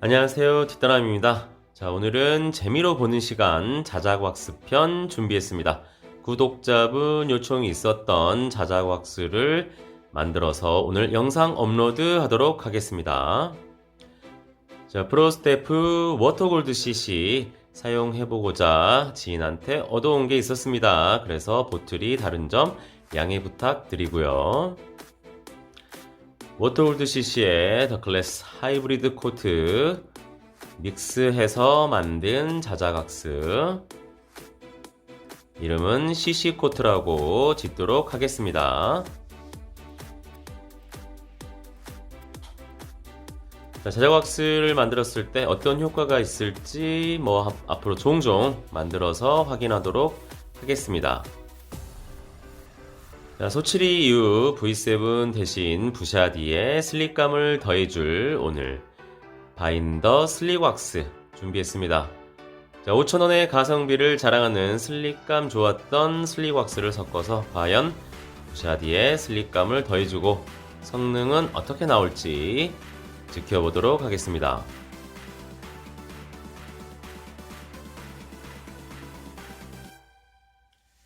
안녕하세요. 뒷다람입니다. 자, 오늘은 재미로 보는 시간 자작왁스편 준비했습니다. 구독자분 요청이 있었던 자작왁스를 만들어서 오늘 영상 업로드 하도록 하겠습니다. 자, 프로스테프 워터골드 CC 사용해보고자 지인한테 얻어온 게 있었습니다. 그래서 보틀이 다른 점 양해 부탁드리고요. 워터골드 CC의 더 클래스 하이브리드 코트 믹스해서 만든 자작왁스 이름은 CC 코트라고 짓도록 하겠습니다. 자, 자작왁스를 만들었을 때 어떤 효과가 있을지 뭐 앞- 앞으로 종종 만들어서 확인하도록 하겠습니다. 자, 소치리 이후 V7 대신 부샤디에 슬릭감을 더해줄 오늘 바인더 슬릭왁스 준비했습니다. 자, 5,000원의 가성비를 자랑하는 슬릭감 좋았던 슬릭왁스를 섞어서 과연 부샤디에 슬릭감을 더해주고 성능은 어떻게 나올지 지켜보도록 하겠습니다.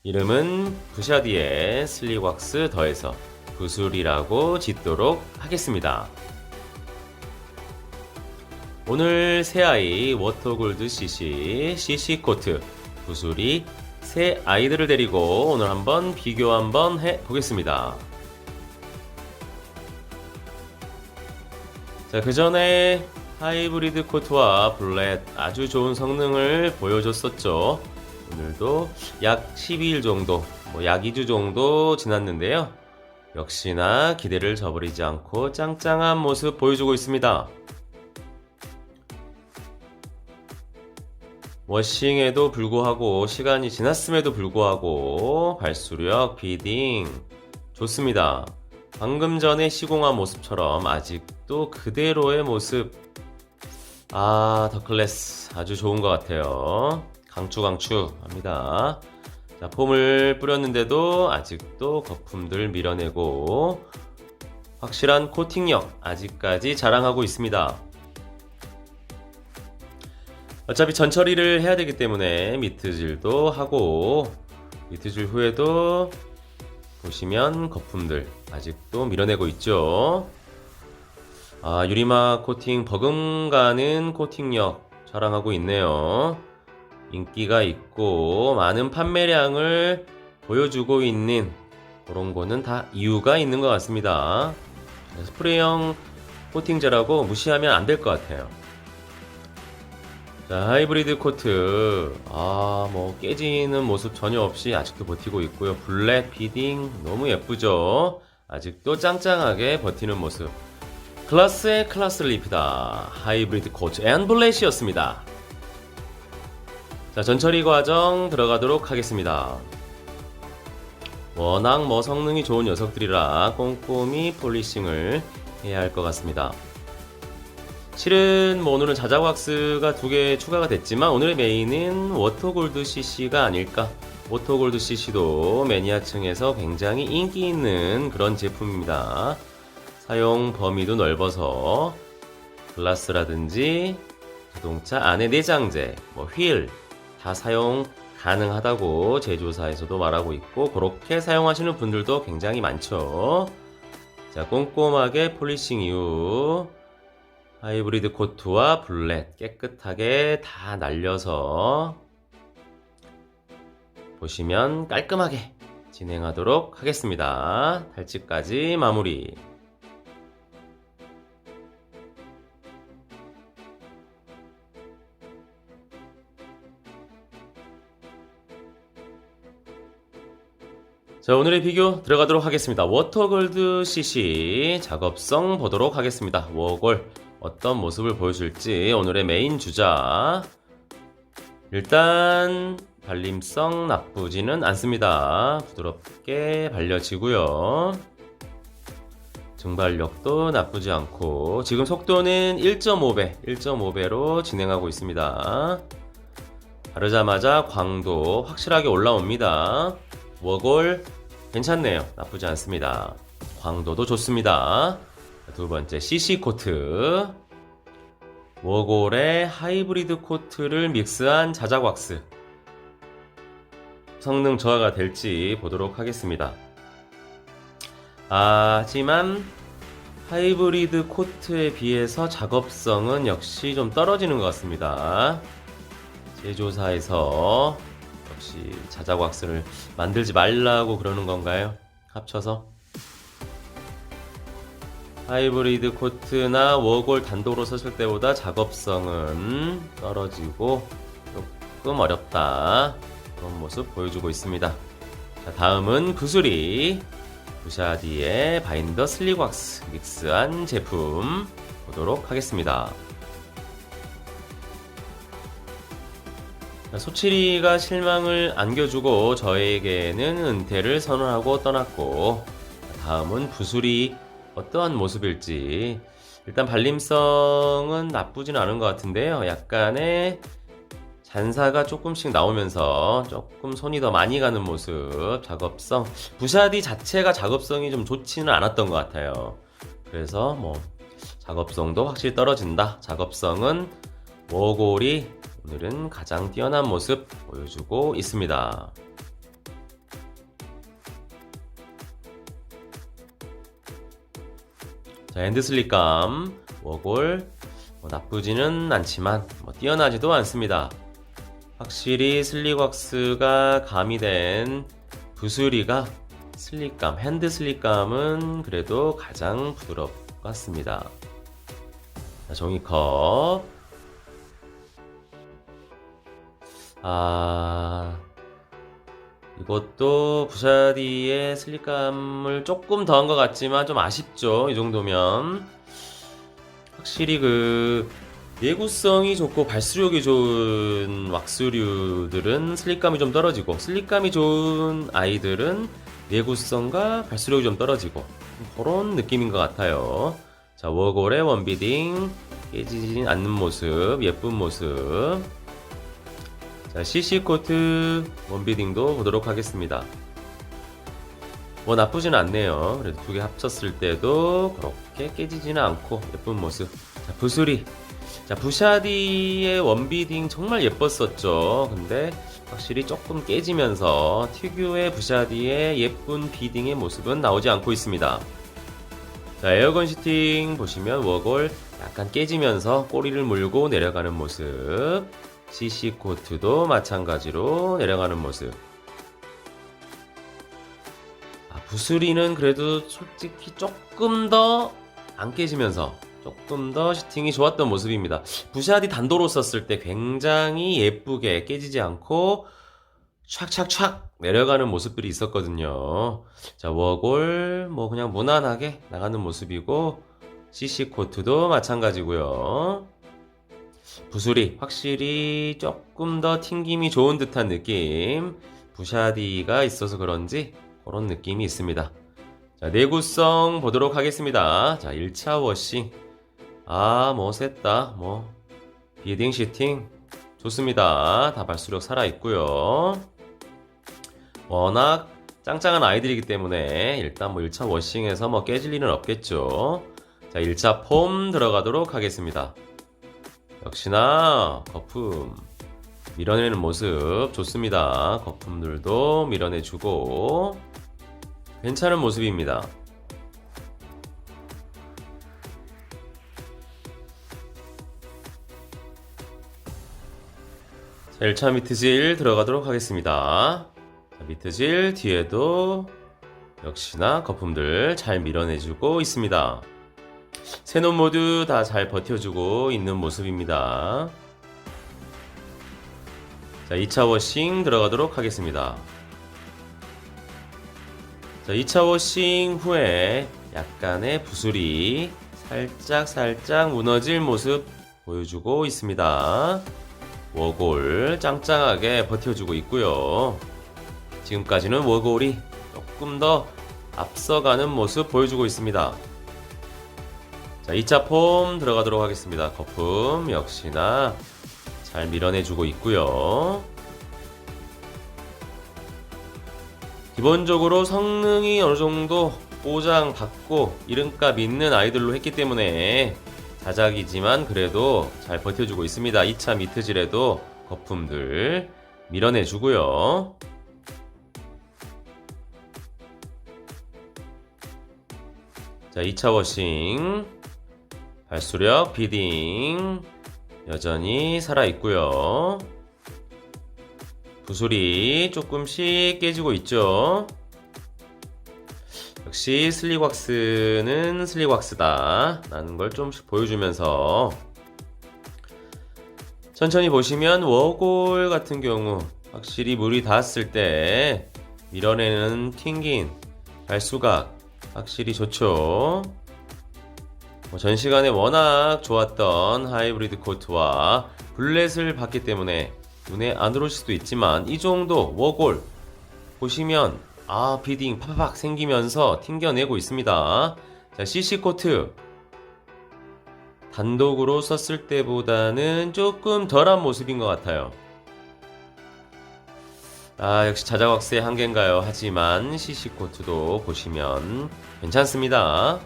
이름은 부샤디의 슬리왁스 더해서 구슬이라고 짓도록 하겠습니다. 오늘 새아이 워터골드 CC, CC 코트, 구슬이 새 아이들을 데리고 오늘 한번 비교 한번 해 보겠습니다. 자, 그 전에 하이브리드 코트와 블렛 아주 좋은 성능을 보여줬었죠. 오늘도 약 12일 정도, 뭐 약 2주 정도 지났는데요. 역시나 기대를 저버리지 않고 짱짱한 모습 보여주고 있습니다. 워싱에도 불구하고 시간이 지났음에도 불구하고 발수력, 비딩 좋습니다. 방금 전에 시공한 모습처럼 아직도 그대로의 모습 아 더클래스 아주 좋은 것 같아요. 강추 강추 합니다. 자, 폼을 뿌렸는데도 아직도 거품들 밀어내고 확실한 코팅력 아직까지 자랑하고 있습니다. 어차피 전처리를 해야 되기 때문에 미트질도 하고 미트질 후에도 보시면 거품들 아직도 밀어내고 있죠. 아, 유리막 코팅 버금가는 코팅력 자랑하고 있네요. 인기가 있고 많은 판매량을 보여주고 있는 그런 거는 다 이유가 있는 것 같습니다. 스프레이형 코팅제라고 무시하면 안 될 것 같아요. 자, 하이브리드 코트. 아, 뭐, 깨지는 모습 전혀 없이 아직도 버티고 있고요. 블랙 비딩 너무 예쁘죠? 아직도 짱짱하게 버티는 모습. 클라스의 클라스를 입히다. 하이브리드 코트 앤 블랙이었습니다. 자, 전처리 과정 들어가도록 하겠습니다. 워낙 뭐 성능이 좋은 녀석들이라 꼼꼼히 폴리싱을 해야 할 것 같습니다. 실은 뭐 오늘은 자작왁스가 두 개 추가가 됐지만 오늘의 메인은 워터골드 CC가 아닐까. 워터골드 CC도 매니아층에서 굉장히 인기 있는 그런 제품입니다. 사용 범위도 넓어서 글라스라든지 자동차 안에 내장재, 뭐 휠 다 사용 가능하다고 제조사에서도 말하고 있고 그렇게 사용하시는 분들도 굉장히 많죠. 자, 꼼꼼하게 폴리싱 이후 하이브리드 코트와 블렛 깨끗하게 다 날려서 보시면 깔끔하게 진행하도록 하겠습니다. 탈취까지 마무리. 자, 오늘의 비교 들어가도록 하겠습니다. 워터골드 CC 작업성 보도록 하겠습니다. 워골 어떤 모습을 보여줄지 오늘의 메인 주자. 일단 발림성 나쁘지는 않습니다. 부드럽게 발려지고요. 증발력도 나쁘지 않고 지금 속도는 1.5배, 1.5배로 진행하고 있습니다. 바르자마자 광도 확실하게 올라옵니다. 워골 괜찮네요. 나쁘지 않습니다. 광도도 좋습니다. 두 번째 CC 코트 워골의 하이브리드 코트를 믹스한 자작 왁스. 성능 저하가 될지 보도록 하겠습니다. 아, 하지만 하이브리드 코트에 비해서 작업성은 역시 좀 떨어지는 것 같습니다. 제조사에서 역시 자작 왁스를 만들지 말라고 그러는 건가요? 합쳐서 하이브리드 코트나 워골 단독으로 썼을 때보다 작업성은 떨어지고 조금 어렵다 그런 모습 보여주고 있습니다. 자, 다음은 구슬이 부샤디의 바인더 슬리왁스 믹스한 제품 보도록 하겠습니다. 소치리가 실망을 안겨주고 저에게는 은퇴를 선언하고 떠났고 다음은 부술이 어떠한 모습일지 일단 발림성은 나쁘진 않은 것 같은데요. 약간의 잔사가 조금씩 나오면서 조금 손이 더 많이 가는 모습, 작업성. 부샤디 자체가 작업성이 좀 좋지는 않았던 것 같아요. 그래서 뭐 작업성도 확실히 떨어진다. 작업성은 워골이 오늘은 가장 뛰어난 모습 보여주고 있습니다. 자, 엔드슬립감, 워골, 뭐 나쁘지는 않지만 뭐 뛰어나지도 않습니다. 확실히 슬릭왁스가 가미된 부스리가 슬립감, 핸드 슬립감은 그래도 가장 부드럽 것 같습니다. 자, 종이컵. 아, 이것도 부샤디의 슬립감을 조금 더한 것 같지만 좀 아쉽죠. 이 정도면. 확실히 그 내구성이 좋고 발수력이 좋은 왁스류들은 슬립감이 좀 떨어지고 슬립감이 좋은 아이들은 내구성과 발수력이 좀 떨어지고 그런 느낌인 것 같아요. 자 워골의 원비딩 깨지지 않는 모습 예쁜 모습 자 CC 코트 원비딩도 보도록 하겠습니다. 뭐 나쁘진 않네요. 그래도 두개 합쳤을 때도 그렇게 깨지지는 않고 예쁜 모습. 자, 부수리. 자, 부샤디의 원비딩 정말 예뻤었죠. 근데 확실히 조금 깨지면서 특유의 부샤디의 예쁜 비딩의 모습은 나오지 않고 있습니다. 자, 에어건 시팅 보시면 워골 약간 깨지면서 꼬리를 물고 내려가는 모습. CC 코트도 마찬가지로 내려가는 모습. 아, 부스리는 그래도 솔직히 조금 더 안 깨지면서 조금 더 슈팅이 좋았던 모습입니다. 부샤디 단도로 썼을 때 굉장히 예쁘게 깨지지 않고 촥촥촥 내려가는 모습들이 있었거든요. 자, 워골 뭐 그냥 무난하게 나가는 모습이고 CC 코트도 마찬가지고요. 부술이 확실히 조금 더 튕김이 좋은 듯한 느낌. 부샤디가 있어서 그런지 그런 느낌이 있습니다. 자, 내구성 보도록 하겠습니다. 자, 1차 워싱. 아, 뭐, 셌다. 뭐, 비딩 시팅. 좋습니다. 다 발수력 살아 있고요 워낙 짱짱한 아이들이기 때문에 일단 뭐 1차 워싱에서 뭐 깨질 일은 없겠죠. 자, 1차 폼 들어가도록 하겠습니다. 역시나 거품 밀어내는 모습 좋습니다. 거품들도 밀어내주고 괜찮은 모습입니다. 자, 1차 미트질 들어가도록 하겠습니다. 자, 미트질 뒤에도 역시나 거품들 잘 밀어내주고 있습니다. 세놈 모두 다 잘 버텨주고 있는 모습입니다. 자, 2차 워싱 들어가도록 하겠습니다. 자, 2차 워싱 후에 약간의 부술이 살짝 살짝 무너질 모습 보여주고 있습니다. 워골 짱짱하게 버텨주고 있고요. 지금까지는 워골이 조금 더 앞서가는 모습 보여주고 있습니다. 자, 2차 폼 들어가도록 하겠습니다. 거품 역시나 잘 밀어내주고 있고요. 기본적으로 성능이 어느 정도 보장받고 이름값 있는 아이들로 했기 때문에 자작이지만 그래도 잘 버텨주고 있습니다. 2차 미트질에도 거품들 밀어내주고요. 자, 2차 워싱. 발수력, 비딩. 여전히 살아있고요. 부술이 조금씩 깨지고 있죠. 역시 슬리왁스는 슬리왁스다. 라는 걸 좀씩 보여주면서 천천히 보시면 워골 같은 경우 확실히 물이 닿았을 때 밀어내는 튕긴 발수각 확실히 좋죠. 뭐전 시간에 워낙 좋았던 하이브리드 코트와 블렛을 봤기 때문에 눈에 안 들어올 수도 있지만 이 정도 워골 보시면 아 비딩 팍팍 생기면서 튕겨내고 있습니다. 자 CC 코트 단독으로 썼을 때보다는 조금 덜한 모습인 것 같아요. 아 역시 자작왁스의 한계인가요? 하지만 CC 코트도 보시면 괜찮습니다.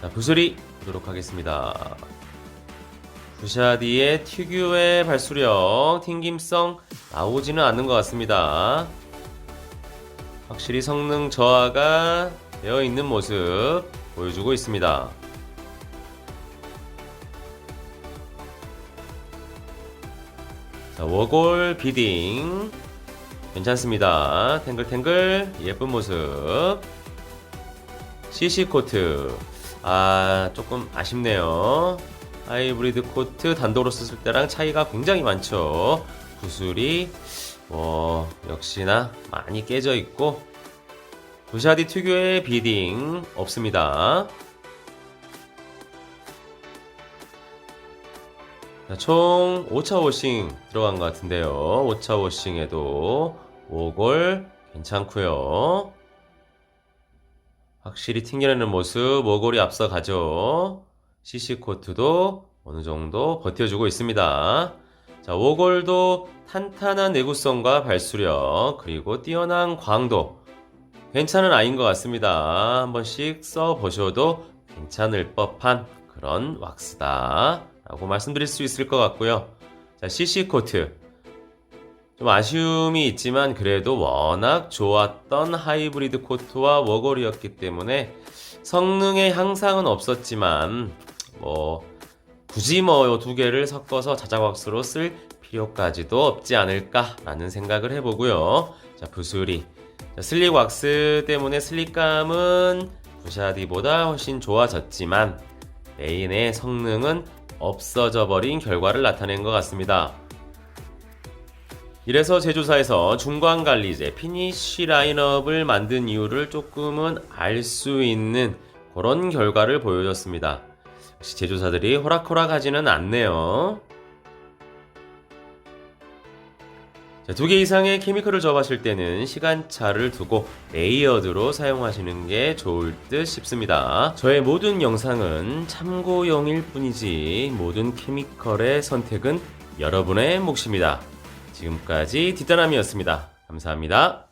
자 부스리 보도록 하겠습니다. 부샤디의 특유의 발수력, 튕김성 나오지는 않는 것 같습니다. 확실히 성능 저하가 되어 있는 모습 보여주고 있습니다. 자, 워골 비딩 괜찮습니다. 탱글탱글 예쁜 모습. CC 코트 아 조금 아쉽네요. 하이브리드 코트 단독으로 썼을 때랑 차이가 굉장히 많죠. 구슬이 뭐 역시나 많이 깨져 있고 부샤디 특유의 비딩 없습니다. 자, 총 5차 워싱 들어간 것 같은데요. 5차 워싱에도 5골 괜찮고요. 확실히 튕겨내는 모습 모골이 앞서가죠. CC 코트도 어느 정도 버텨주고 있습니다. 자, 오골도 탄탄한 내구성과 발수력 그리고 뛰어난 광도 괜찮은 아이인 것 같습니다. 한 번씩 써보셔도 괜찮을 법한 그런 왁스다 라고 말씀드릴 수 있을 것 같고요. 자, CC 코트 좀 아쉬움이 있지만 그래도 워낙 좋았던 하이브리드 코트와 워걸이었기 때문에 성능의 향상은 없었지만 뭐 굳이 뭐 두 개를 섞어서 자작왁스로 쓸 필요까지도 없지 않을까라는 생각을 해보고요. 자 부수리 자, 슬릭 왁스 때문에 슬릭감은 부샤디보다 훨씬 좋아졌지만 메인의 성능은 없어져 버린 결과를 나타낸 것 같습니다. 이래서 제조사에서 중간 관리제 피니쉬 라인업을 만든 이유를 조금은 알 수 있는 그런 결과를 보여줬습니다. 역시 제조사들이 호락호락하지는 않네요. 두 개 이상의 케미컬을 접하실 때는 시간차를 두고 레이어드로 사용하시는 게 좋을 듯 싶습니다. 저의 모든 영상은 참고용일 뿐이지 모든 케미컬의 선택은 여러분의 몫입니다. 지금까지 뒷단함이었습니다. 감사합니다.